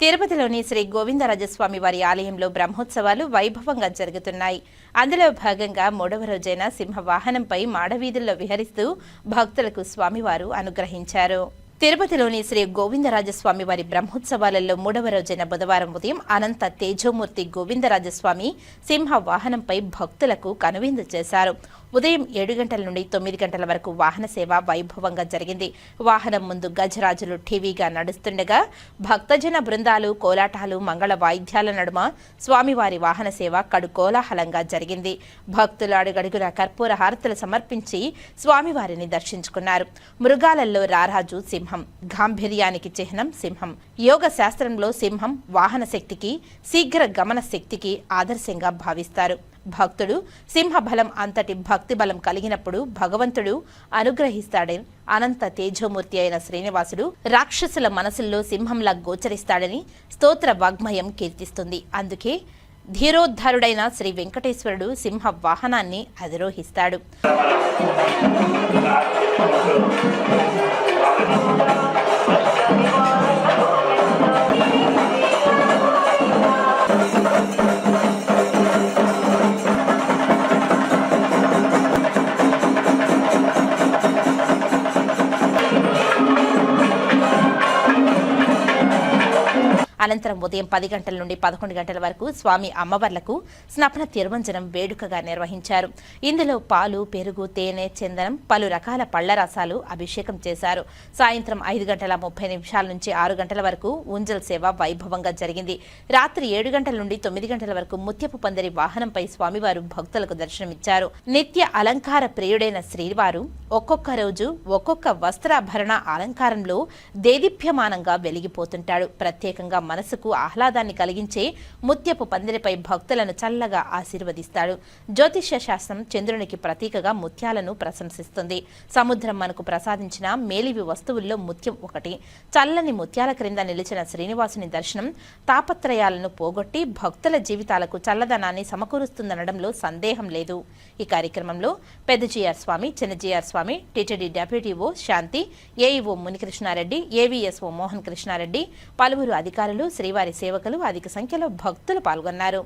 తిరుపతిలోని శ్రీ గోవిందరాజస్వామి వారి ఆలయంలో బ్రహ్మోత్సవాలు వైభవంగా జరుగుతున్నాయి. అందులో భాగంగా మూడవ రోజైన సింహ వాహనంపై మాడవీధుల్లో విహరిస్తూ భక్తులకు స్వామివారు అనుగ్రహించారు. తిరుపతిలోని శ్రీ గోవిందరాజస్వామి వారి బ్రహ్మోత్సవాలలో మూడవ రోజైన బుధవారం ఉదయం అనంత తేజోమూర్తి గోవిందరాజస్వామి సింహ వాహనంపై భక్తులకు కనువిందు చేశారు. ఉదయం ఏడు గంటల నుండి తొమ్మిది గంటల వరకు వాహన సేవ వైభవంగా జరిగింది. వాహనం ముందు గజరాజులు టీవీగా నడుస్తుండగా భక్తజన బృందాలు కోలాటాలు మంగళ వాయిద్యాల నడుమ స్వామివారి వాహన సేవ కడు కోలాహలంగా జరిగింది. భక్తులు అడుగడుగున కర్పూర హారతులు సమర్పించి స్వామివారిని దర్శించుకున్నారు. మృగాలలో రారాజు సింహం గాంభీర్యానికి చిహ్నం సింహం యోగ శాస్త్రంలో సింహం వాహన శక్తికి శీఘ్ర గమన శక్తికి ఆదర్శంగా భావిస్తారు. భక్తుడు సింహబలం అంతటి భక్తి బలం కలిగినప్పుడు భగవంతుడు అనుగ్రహిస్తాడని అనంత తేజోమూర్తి అయిన శ్రీనివాసుడు రాక్షసుల మనసుల్లో సింహంలా గోచరిస్తాడని స్తోత్ర వాగ్మయం కీర్తిస్తుంది. అందుకే ధీరోద్ధారుడైన శ్రీ వెంకటేశ్వరుడు సింహ వాహనాన్ని అధిరోహిస్తాడు. అనంతరం ఉదయం పది గంటల నుండి పదకొండు గంటల వరకు స్వామి అమ్మవార్లకు స్నపన తిరువంజనం వేడుకగా నిర్వహించారు. ఇందులో పాలు పెరుగు తేనె చందనం పలు రకాల పళ్ళ రసాలు అభిషేకం చేశారు. సాయంత్రం ఐదు గంటల ముప్పై నిమిషాల నుంచి ఆరు గంటల వరకు ఉంజల్ సేవ వైభవంగా జరిగింది. రాత్రి ఏడు గంటల నుండి తొమ్మిది గంటల వరకు ముత్యపు పందిరి వాహనంపై స్వామివారు భక్తులకు దర్శనమిచ్చారు. నిత్య అలంకార ప్రియుడైన శ్రీవారు ఒక్కొక్క రోజు ఒక్కొక్క వస్త్రాభరణ అలంకారంలో దేదీప్యమానంగా వెలిగిపోతుంటాడు. ప్రత్యేకంగా మనసుకు ఆహ్లాదాన్ని కలిగించే ముత్యపు పందిరిపై భక్తులను చల్లగా ఆశీర్వదిస్తాడు. జ్యోతిష్య శాస్త్రం చంద్రునికి ప్రతీకగా ముత్యాలను ప్రశంసిస్తుంది. సముద్రం మనకు ప్రసాదించిన మేలివి వస్తువుల్లో ముత్యం ఒకటి. చల్లని ముత్యాల క్రింద నిలిచిన శ్రీనివాసుని దర్శనం తాపత్రయాలను పోగొట్టి భక్తుల జీవితాలకు చల్లదనాన్ని సమకూరుస్తుందనడంలో సందేహం లేదు. ఈ కార్యక్రమంలో Peddajeeyar Swami Chinnajeeyar Swami TTD deputy EO Shanti AEO Munikrishnareddy AVSO Mohan Krishnareddy పలువురు అధికారులు అధికారులు శ్రీవారి సేవకులు అధిక సంఖ్యలో భక్తులు పాల్గొన్నారు.